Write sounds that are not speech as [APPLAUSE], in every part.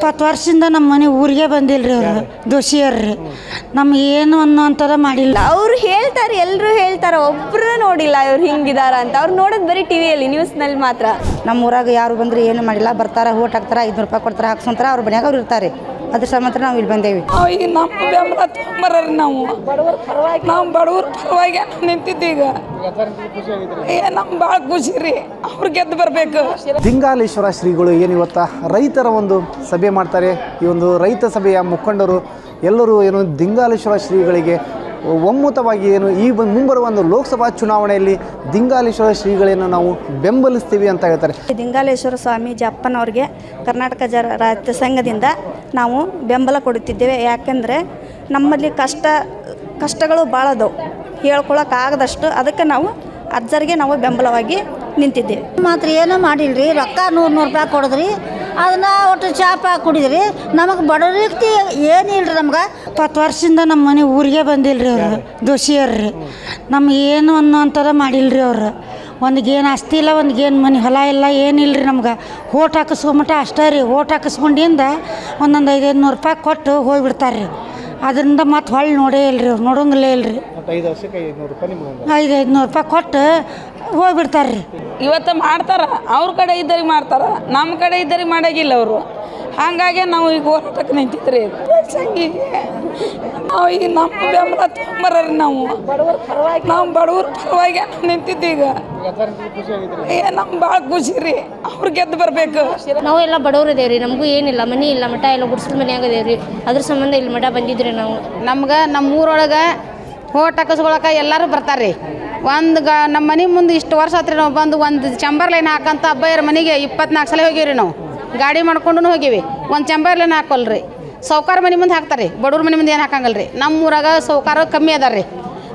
ಇಪ್ಪತ್ತು ವರ್ಷದಿಂದ ನಮ್ಮ ಮನೆ ಊರಿಗೆ ಬಂದಿಲ್ರಿ ಅವರು ದೋಷಿಯರ್ರಿ. ನಮ್ಗೆ ಏನು ಅನ್ನೋಂಥದ್ದು ಮಾಡಿಲ್ಲ. ಅವ್ರು ಹೇಳ್ತಾರೆ ಎಲ್ಲರೂ ಹೇಳ್ತಾರೆ ಒಬ್ರು ನೋಡಿಲ್ಲ ಇವ್ರು ಹಿಂಗಿದಾರ ಅಂತ. ಅವ್ರು ನೋಡೋದು ಬರೀ ಟಿವಿಯಲ್ಲಿ ನ್ಯೂಸ್ನಲ್ಲಿ ಮಾತ್ರ. ನಮ್ಮ ಊರಾಗ ಯಾರು ಬಂದ್ರೆ ಏನು ಮಾಡಿಲ್ಲ. ಬರ್ತಾರೆ ಓಟ್ ಹಾಕ್ತಾರೆ ಐದುನೂರು ರೂಪಾಯಿ ಕೊಡ್ತಾರೆ ಹಾಕ್ಸೊಂತಾರ ಅವ್ರ ಮನ್ಯಾಗ ಅವ್ರು ಇರ್ತಾರೆ. ಅದ್ರ ಸಂಬಂಧ ನಾವು ಇಲ್ಲಿ ಬಂದೇವಿ. ಈಗ ನಮ್ಮ ಬೆಂಬಲ ತೊಗೊಂಬರ್ರಿ ನಾವು. ನಾವು ಬಡವ್ರ ಪರವಾಗಿ ನಿಂತಿದ್ದೀಗ ನಮ್ಗೆ ಭಾಳ ಖುಷಿ ರೀ. ಅವ್ರು ಗೆದ್ದು ಬರಬೇಕು. ದಿಂಗಾಲೇಶ್ವರ ಶ್ರೀಗಳು ಏನು ಇವತ್ತ ರೈತರ ಒಂದು ಸಭೆ ಮಾಡ್ತಾರೆ. ಈ ಒಂದು ರೈತ ಸಭೆಯ ಮುಖಂಡರು ಎಲ್ಲರೂ ಏನು ದಿಂಗಾಲೇಶ್ವರ ಶ್ರೀಗಳಿಗೆ ಒಮ್ಮತವಾಗಿ ಏನು ಈ ಮುಂಬರುವ ಒಂದು ಲೋಕಸಭಾ ಚುನಾವಣೆಯಲ್ಲಿ ದಿಂಗಾಲೇಶ್ವರ ಶ್ರೀಗಳನ್ನು ನಾವು ಬೆಂಬಲಿಸ್ತೀವಿ ಅಂತ ಹೇಳ್ತಾರೆ. ದಿಂಗಾಲೇಶ್ವರ ಸ್ವಾಮೀಜಿ ಅಪ್ಪನವ್ರಿಗೆ ಕರ್ನಾಟಕ ಜ ರಾಜ್ಯ ಸಂಘದಿಂದ ನಾವು ಬೆಂಬಲ ಕೊಡುತ್ತಿದ್ದೇವೆ. ಯಾಕೆಂದರೆ ನಮ್ಮಲ್ಲಿ ಕಷ್ಟ ಕಷ್ಟಗಳು ಭಾಳ ಅದಾವು. ಹೇಳ್ಕೊಳಕ್ಕಾಗದಷ್ಟು ಅದಕ್ಕೆ ನಾವು ಅಜ್ಜರಿಗೆ ನಾವು ಬೆಂಬಲವಾಗಿ ನಿಂತಿದ್ದೇವೆ. ಮಾತ್ರ ಏನೂ ಮಾಡಿಲ್ರಿ ರೊಕ್ಕ ನೂರು ನೂರು ರೂಪಾಯಿ ಕೊಡಿದ್ರಿ ಅದನ್ನ ಒಟ್ಟು ಚಾಪ ಕುಡಿದ್ರಿ ನಮಗೆ ಬಡವ್ರಿಗೆ ಏನಿಲ್ರಿ ನಮ್ಗೆ? ಇಪ್ಪತ್ತು ವರ್ಷದಿಂದ ನಮ್ಮ ಮನೆ ಊರಿಗೆ ಬಂದಿಲ್ರಿ ಅವರು ದೋಷಿಯರ್ರಿ. ನಮ್ಗೆ ಏನು ಅನ್ನೋಂಥದ್ದು ಮಾಡಿಲ್ರಿ ಅವರು. ಒಂದು ಗೇನ್ ಆಸ್ತಿ ಇಲ್ಲ ಒಂದು ಗೇನ್ ಮನೆ ಹೊಲ ಇಲ್ಲ ಏನಿಲ್ರಿ ನಮ್ಗೆ. ಓಟ್ ಹಾಕಿಸ್ಕೊಂಬಿಟ್ಟ ಅಷ್ಟೇ ರೀ. ಓಟ್ ಹಾಕಿಸ್ಕೊಂಡಿಂದ ಒಂದೊಂದು ಐದೈದು ನೂರು ರೂಪಾಯಿ ಕೊಟ್ಟು ಹೋಗ್ಬಿಡ್ತಾರೆ ರೀ ಅದರಿಂದ ಮತ್ತೆ ಹೊಳ್ಳಿ ನೋಡೇ ಇಲ್ರಿ ಅವ್ರು ನೋಡೋಂಗಿಲ್ಲ ಇಲ್ರಿ. ಐದು ವರ್ಷಕ್ಕೆ ಐದುನೂರು ರೂಪಾಯಿ ನಿಮ್ಗೆ ಐದು ಐದು ರೂಪಾಯಿ ಕೊಟ್ಟು ಹೋಗ್ಬಿಡ್ತಾರೆ ರೀ ಇವತ್ತು ಮಾಡ್ತಾರ ಅವ್ರ ಕಡೆ ಇದ್ದರಿಗೆ ಮಾಡ್ತಾರ ನಮ್ಮ ಕಡೆ ಇದ್ದರಿಗೆ ಮಾಡಾಗಿಲ್ಲ ಅವರು. ಹಾಗಾಗಿ ನಾವು ಈಗ ಹೋರಾಟಕ್ಕೆ ನಿಂತಿದ್ರಿ. ನಾವು ಈಗ ನಮ್ಮ ಬೆಂಬಲ ತೊಗೊಂಬರ್ರಿ ನಾವು. ನಾವು ಬಡವ್ರ ಪರವಾಗಿ ನಿಂತಿದ್ದೀಗ. ಏ ನಮ್ಗೆ ಭಾಳ ಖುಷಿ ರೀ. ಅವ್ರು ಗೆದ್ದು ಬರಬೇಕು. ನಾವು ಎಲ್ಲ ಬಡವ್ರು ಇದೇವ್ರಿ ನಮಗೂ ಏನಿಲ್ಲ ಮನಿ ಇಲ್ಲ ಮಠ ಎಲ್ಲ ಗುಡ್ಸಲ್ ಮನ್ಯಾಗ ಅದೇವ್ರಿ ಅದ್ರ ಸಂಬಂಧ ಇಲ್ಲಿ ಮಠ ಬಂದಿದ್ರಿ ನಾವು. ನಮ್ಗೆ ನಮ್ಮ ಊರೊಳಗೆ ಹೋಟ್ ಎಲ್ಲರೂ ಬರ್ತಾರೆ ಒಂದು ಗ ನಮ್ಮ ಮನೆ ಮುಂದೆ ಇಷ್ಟು ವರ್ಷ ಆತ್ರಿ ನಾವು ಬಂದು ಒಂದು ಚಂಬರ್ ಲೈನ್ ಹಾಕಂತ ಅಬ್ಬಾಯರ ಮನೆಗೆ ಇಪ್ಪತ್ನಾಲ್ಕು ಸಲ ಹೋಗಿವ್ರಿ ನಾವು. ಗಾಡಿ ಮಾಡ್ಕೊಂಡು ಹೋಗಿವಿ. ಒಂದು ಚಂಬರ್ ಲೈನ್ ಹಾಕೊಲ್ರಿ. ಸೌಕಾರ ಮನೆ ಮುಂದೆ ಹಾಕ್ತಾರೆ. ಬಡವ್ರ ಮನೆ ಮುಂದೆ ಏನು ಹಾಕಂಗಲ್ಲ ರೀ ನಮ್ಮ ಊರಾಗ ಸೌಕಾರ ಕಮ್ಮಿ ಅದಾರ ರೀ.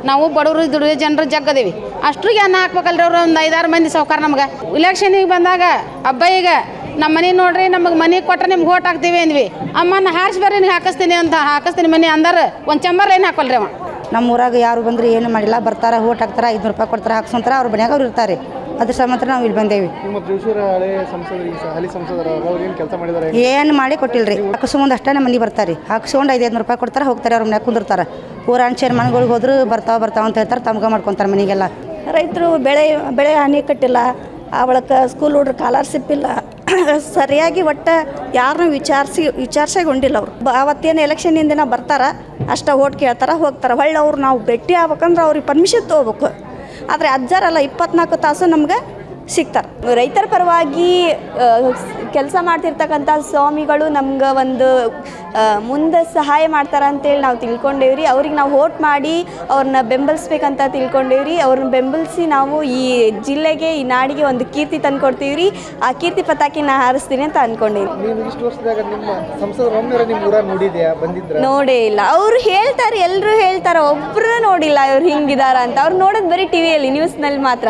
ನಾವು ಬಡವರು ದುಡಿದ ಜನರು ಜಗ್ಗದೇವಿ ಅಷ್ಟ್ರಿಗೆ ಅನ್ನ ಹಾಕ್ಬೇಕಲ್ರಿ ಅವ್ರು, ಒಂದು ಐದಾರು ಮಂದಿ ಸೌಕಾರ ನಮ್ಗೆ. ಇಲೆಕ್ಷನಿಗೆ ಬಂದಾಗ ಅಬ್ಬಯ್ಯಗೆ ನಮ್ಮ ಮನೆ ನೋಡ್ರಿ, ನಮಗೆ ಮನೆ ಕೊಟ್ರೆ ನಿಮ್ಗೆ ಓಟ್ ಹಾಕ್ತೀವಿ ಅಂದ್ವಿ. ಅಮ್ಮನ ಹಾರಿಸಿ ಬರ್ರಿ ನೀವು ಹಾಕಿಸ್ತೀನಿ ಅಂತ ಹಾಕಿಸ್ತೀನಿ ಮನೆ ಅಂದ್ರೆ, ಒಂದು ಚಂಬರ್ ಏನು ಹಾಕಲ್ರಿ ಅವ? ನಮ್ಮ ಊರಾಗ ಯಾರು ಬಂದ್ರೆ ಏನು ಮಾಡಿಲ್ಲ. ಬರ್ತಾರೆ ಓಟ್ ಹಾಕ್ತಾರೆ, ಐದುನೂರು ರೂಪಾಯಿ ಕೊಡ್ತಾರೆ, ಹಾಕ್ಸೊಂತಾರ ಅವ್ರ ಮನ್ಯಾಗ ಅವ್ರು ಇರ್ತಾರೆ. ಅದ್ರ ಸಂಬಂಧ ನಾವು ಇಲ್ಲಿ ಬಂದೇವಿ. ನಿಮ್ಮ ಜೋಶೂರ ಹಳೆ ಸಂಸದರು ಈ ಸ- ಹಾಲಿ ಸಂಸದರು ಅವ್ರು ಏನು ಕೆಲಸ ಮಾಡಿದ್ದಾರೆ ಏನು ಮಾಡಿ ಕೊಟ್ಟಿಲ್ರಿ. ಹಾಕಿಸ್ಕೊಂಡು ಅಷ್ಟೇ ನಮ್ಮ ಮನೆ ಬರ್ತಾರೆ. ಹಾಕ್ಸ್ಕೊಂಡು ಐದು ಐದುನೂರು ರೂಪಾಯಿ ಕೊಡ್ತಾರೆ ಹೋಗ್ತಾರೆ ಅವ್ರ ಮನ್ಯಾಗ ಕುಂದಿರ್ತಾರೆ. ಊರಾಣ ಚೇರ್ಮನ್ಗಳಿಗೆ ಹೋದ್ರೆ ಬರ್ತಾವ ಬರ್ತಾವ ಅಂತ ಹೇಳ್ತಾರೆ ತಮ್ಗ ಮಾಡ್ಕೊತಾರೆ ಮನೆಗೆಲ್ಲ. ರೈತರು ಬೆಳೆ ಬೆಳೆ ಹಾನಿ ಕಟ್ಟಿಲ್ಲ. ಅವಳಕ್ಕ ಸ್ಕೂಲ್ ಹುಡ್ರು ಕಾಲರ್ಶಿಪ್ ಇಲ್ಲ. [CLEARS THROAT] ಸರಿಯಾಗಿ ಒಟ್ಟು ಯಾರನ್ನೂ ವಿಚಾರಿಸಿ ವಿಚಾರಿಸಗೊಂಡಿಲ್ಲ ಅವರು. ಅವತ್ತೇನು ಎಲೆಕ್ಷನ್ ದಿನ ಬರ್ತಾರ ಅಷ್ಟ ಓಟ್ ಕೇಳ್ತಾರ ಹೋಗ್ತಾರೆ. ಹೊಳ್ಳಿ ಅವ್ರು ನಾವು ಭೇಟಿ ಆಗ್ಬೇಕಂದ್ರೆ ಅವ್ರಿಗೆ ಪರ್ಮಿಷನ್ ತೊಗೋಬೇಕು. ಆದರೆ ಅಜ್ಜಾರಲ್ಲ ಇಪ್ಪತ್ನಾಲ್ಕು ತಾಸು ನಮ್ಗೆ ಸಿಗ್ತಾರೆ. ರೈತರ ಪರವಾಗಿ ಕೆಲಸ ಮಾಡ್ತಿರ್ತಕ್ಕಂಥ ಸ್ವಾಮಿಗಳು ನಮ್ಗೆ ಒಂದು ಮುಂದೆ ಸಹಾಯ ಮಾಡ್ತಾರೆ ಅಂತೇಳಿ ನಾವು ತಿಳ್ಕೊಂಡೇವ್ರಿ. ಅವ್ರಿಗೆ ನಾವು ವೋಟ್ ಮಾಡಿ ಅವ್ರನ್ನ ಬೆಂಬಲಿಸ್ಬೇಕಂತ ತಿಳ್ಕೊಂಡೇವ್ರಿ. ಅವ್ರನ್ನ ಬೆಂಬಲಿಸಿ ನಾವು ಈ ಜಿಲ್ಲೆಗೆ ಈ ನಾಡಿಗೆ ಒಂದು ಕೀರ್ತಿ ತಂದ್ಕೊಡ್ತೀವಿ ಆ ಕೀರ್ತಿ ಪತಾಕಿ ನಾ ಹಾರಿಸ್ತೀನಿ ಅಂತ ಬಂದಿದ್ರ? ನೋಡೇ ಇಲ್ಲ. ಅವ್ರು ಹೇಳ್ತಾರೆ ಎಲ್ಲರೂ ಹೇಳ್ತಾರೆ ಒಬ್ರು ನೋಡಿಲ್ಲ ಇವ್ರು ಹಿಂಗಿದಾರ ಅಂತ. ಅವ್ರು ನೋಡೋದು ಬರೀ ಟಿವಿಯಲ್ಲಿ ನ್ಯೂಸ್ನಲ್ಲಿ ಮಾತ್ರ.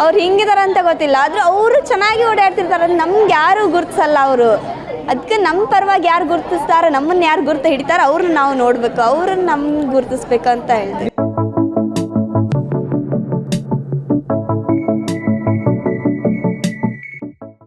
ಅವ್ರು ಹಿಂಗಿದಾರೆ ಅಂತ ಗೊತ್ತಿಲ್ಲ. ಆದರೂ ಅವರು ಚೆನ್ನಾಗಿ ಓಡಾಡ್ತಿರ್ತಾರೆ ನಮ್ಗೆ ಯಾರು ಗುರ್ತಿಸಲ್ಲ ಅವರು. ಅದಕ್ಕೆ ನಮ್ಮ ಪರವಾಗಿ ಯಾರು ಗುರ್ತಿಸ್ತಾರೆ ನಮ್ಮನ್ನು ಯಾರು ಗುರ್ತು ಹಿಡಿತಾರೆ ಅವ್ರನ್ನ ನಾವು ನೋಡಬೇಕು. ಅವ್ರನ್ನ ನಮ್ಗೆ ಗುರ್ತಿಸ್ಬೇಕು ಅಂತ ಹೇಳ್ತೀವಿ.